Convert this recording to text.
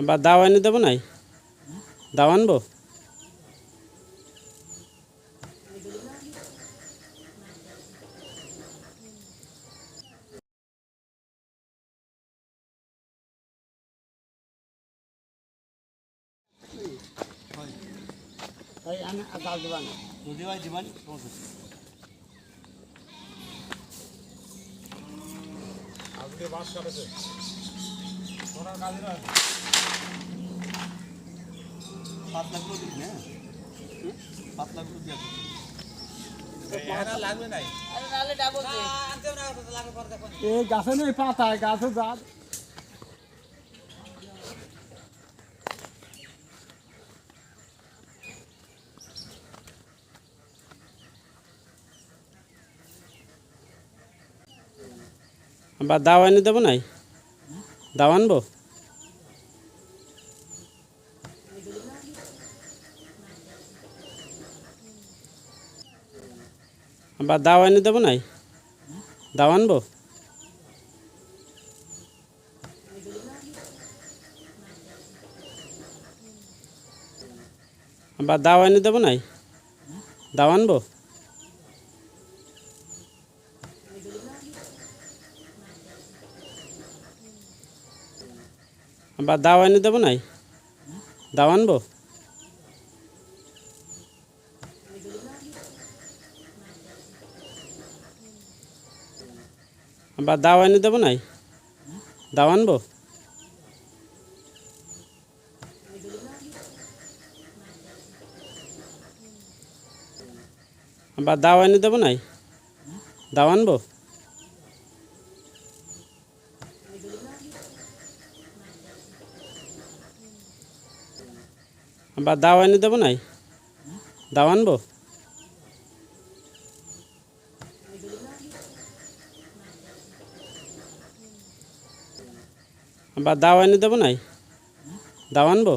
বা দাও এনে দেবো নাই? দাও আনব? গাল দেবা এই গাছে নেই পাতায় গাছে জাত বা দাও এনে দেবো নাই? দাও আনব? বা দাও এনে দেবো নাই? দাও আনব? বা দাও এনে দেবো নাই? দাও আনব? বা দাও এনে দেবো নাই? দাও আনব? বা দাও এনে দেবো নাই? দাও আনব? বা দাও এনে দেবো নাই? দাও আনব? বা দাও এনে দেবো নাই? দাও আনব? বা দাও এনে দেবো নাই? দাও আনব?